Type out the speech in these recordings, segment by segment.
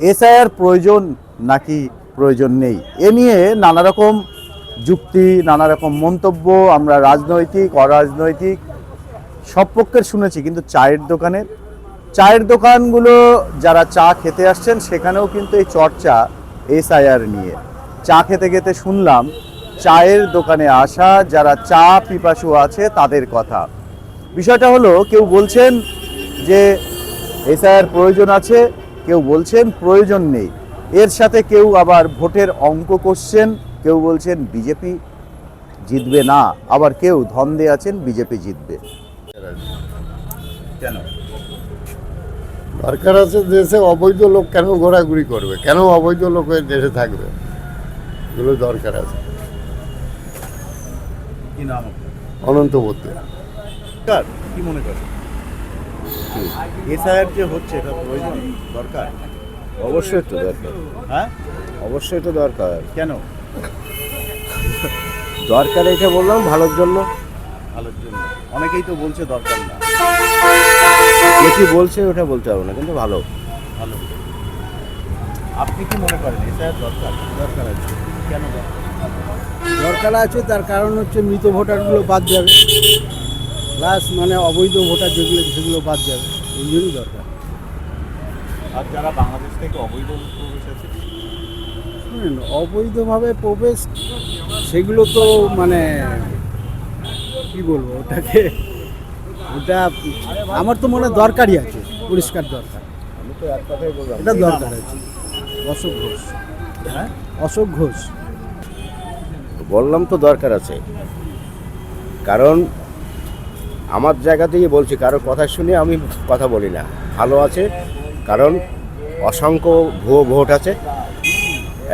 SIR প্রয়োজন নাকি প্রয়োজন নেই? এ নিয়ে নানা রকম যুক্তি নানা রকম মন্তব্য, আমরা রাজনৈতিক, অরাজনৈতিক, সব পক্ষের শুনেছি, কিন্তু চায়ের দোকানের চায়ের দোকানগুলো যারা চা খেতে আসছেন, সেখানেও কিন্তু এই চর্চা এসআইআর নিয়ে। চা খেতে খেতে শুনলাম, চায়ের দোকানে আসা যারা চা পিপাসু আছে, তাদের কথা। বিষয়টা হলো, কেউ বলছেন যে এসআইআর প্রয়োজন আছে কেউ বলছেন প্রয়োজন নেই। এর সাথে কেউ আবার ভোটের অঙ্ক করছেন কেউ বলছেন বিজেপি জিতবে না আবার কেউ ধন্দে আছেন বিজেপি জিতবে। কেন? দরকার আছে দেশে অবৈধ লোক কেন ঘোরাঘুরি করবে? কেন অবৈধ লোক এই দেশে থাকবে? এগুলো দরকার আছে। কি নাম আপনার? অনন্তবর্তী কি মনে করেন? এসআইআর যে হচ্ছে এটা প্রয়োজন দরকার? অবশ্যই তো দরকার। হ্যাঁ? অবশ্যই তো দরকার। কেন? দরকার এটা বললাম ভালোর জন্য। ভালোর জন্য। অনেকেই তো বলছে দরকার না। কে কি বলছে ওটা বলতে হবে না কিন্তু ভালো। ভালো। আপনি কি মনে করেন এসআইআর দরকার? দরকার আছে। কেন দরকার? দরকার আছে তার কারণ হচ্ছে মৃত ভোটারগুলো বাদ যাবে। প্লাস মানে অবৈধ ভোটার যেগুলো সেগুলো বাদ যাবে। এই জন্যই দরকার। আর যারা বাংলাদেশ থেকে অবৈধ প্রবেশ আছে শুনেন অবৈধভাবে প্রবেশ সেগুলো তো মানে কি বলব ওটাকে? ওটা আমার তো মনে হয় দরকারই আছে পরিষ্কার দরকার। আমি তো এক কথাই বললাম। এটা দরকার আছে। অশোক ঘোষ। হ্যাঁ? অশোক ঘোষ। বললাম তো দরকার আছে। কারণ আমার জায়গা থেকে বলছি কারও কথা শুনে আমি কথা বলি না। ভালো আছে, কারণ অসংখ্য ভুয়ো ভোট আছে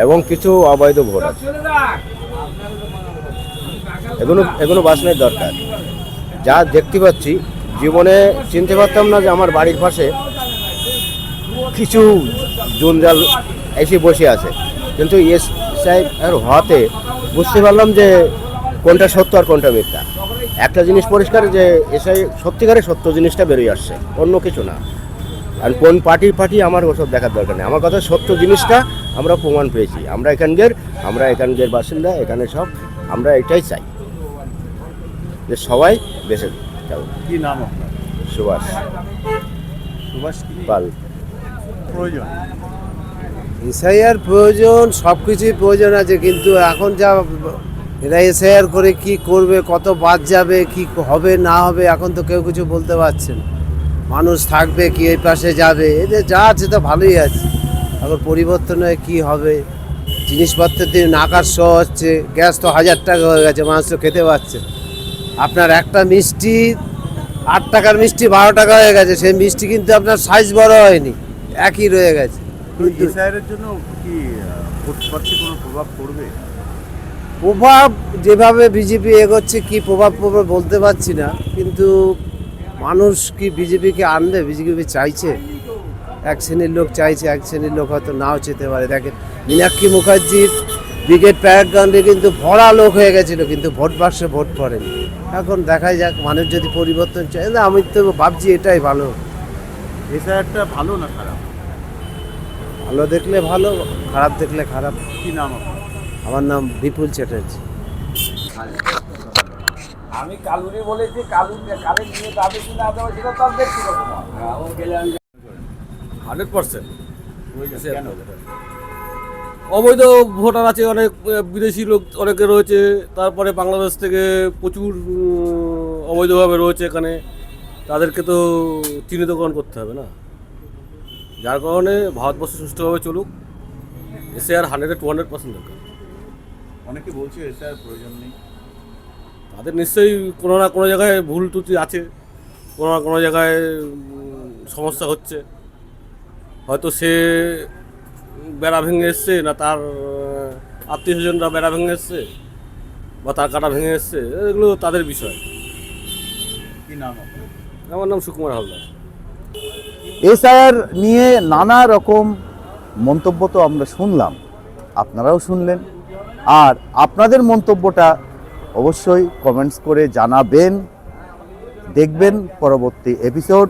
এবং কিছু অবৈধ ভোট আছে। এগুলো এগুলো বাঁচানোর দরকার। যা দেখতে পাচ্ছি, জীবনে চিনতে পারতাম না যে আমার বাড়ির পাশে কিছু জঞ্জাল এসে বসে আছে। কিন্তু এস সাহেব হওয়াতে বুঝতে পারলাম যে কোনটা সত্য আর কোনটা মিথ্যা। একটা জিনিস পরিষ্কার যে এসআই সত্যিকারের সত্য জিনিসটা বেরিয়ে আসছে অন্য কিছু না। আর কোন পার্টি পার্টি আমার ওসব দেখার দরকার নেই। আমার কথা সত্য জিনিসটা আমরা প্রমাণ পেয়েছি। আমরা এখানকার আমরা এখানকার বাসিন্দা এখানে সব আমরা এটাই চাই। যে সবাই বেঁচে যাব। কি নাম সুভাষ। সুভাষ কি? পাল। প্রয়োজন? এসআইআর প্রয়োজন সব কিছুই প্রয়োজন আছে কিন্তু এখন যা এরা এসআইআর করে কি করবে, কত বাদ যাবে, কি হবে, না হবে, এখন তো কেউ কিছু বলতে পারছে না। মানুষ থাকবে কি এই পাশে যাবে, এদের যা আছে তো ভালোই আছে। এখন পরিবর্তন কী হবে? জিনিসপত্রের দিন আকাশ সহ হচ্ছে, গ্যাস তো হাজার টাকা হয়ে গেছে, মানুষ তো খেতে পাচ্ছে না। আপনার একটা মিষ্টি, আট টাকার মিষ্টি বারো টাকা হয়ে গেছে, সেই মিষ্টি কিন্তু আপনার সাইজ বড় হয়নি, একই রয়ে গেছে। জন্য কি কোনো প্রভাব পড়বে? প্রভাব যেভাবে বিজেপি এগোচ্ছে কি প্রভাব পড়বে বলতে পারছি না কিন্তু মানুষ কি বিজেপিকে আনবে? বিজেপি চাইছে। এক শ্রেণির লোক চাইছে এক শ্রেণির লোক হয়তো নাও যেতে পারে। দেখেন মীনাক্ষী মুখার্জির ব্রিগেড প্যারাগ্রাউন্ডে কিন্তু ভরা লোক হয়ে গেছিল কিন্তু ভোট বাক্সে ভোট পড়েনি। এখন দেখাই যাক মানুষ যদি পরিবর্তন চায় না আমি তো ভাবছি এটাই ভালো। এসআইআরটা ভালো না খারাপ? ভালো দেখলে ভালো খারাপ দেখলে খারাপ। কি নাম আপনার? আমার নাম বিপুল চ্যাটার্জি। আমি কালুরি বলেছি কালু কালে নিয়ে যাবে কি না যাবে সেটা তার ব্যক্তিগত মত হান্ড্রেড পার্সেন্ট। কেন? অবৈধ ভোটার আছে অনেক বিদেশি লোক অনেকে রয়েছে তারপরে বাংলাদেশ থেকে প্রচুর অবৈধভাবে রয়েছে এখানে। তাদেরকে তো চিহ্নিতকরণ করতে হবে না। যার কারণে ভারতবর্ষ সুষ্ঠুভাবে চলুক। এসে আর হান্ড্রেড টু হান্ড্রেড পার্সেন্ট দরকার। অনেকে বলছে এসআইআর প্রয়োজন নেই। তাদের নিশ্চয়ই কোনো না কোনো জায়গায় ভুল ত্রুটি আছে কোনো না কোনো জায়গায় সমস্যা হচ্ছে। হয়তো সে বেড়া ভেঙে এসছে না তার আত্মীয় স্বজনরা বেড়া ভেঙে এসছে বা তার কাটা ভেঙে এসছে এগুলো তাদের বিষয়। কি নাম আমার নাম সুকুমার হালদার। এসআইআর নিয়ে নানা রকম মন্তব্য তো আমরা শুনলাম আপনারাও শুনলেন। আর আপনাদের মন্তব্যটা অবশ্যই কমেন্টস করে জানাবেন। দেখবেন পরবর্তী এপিসোড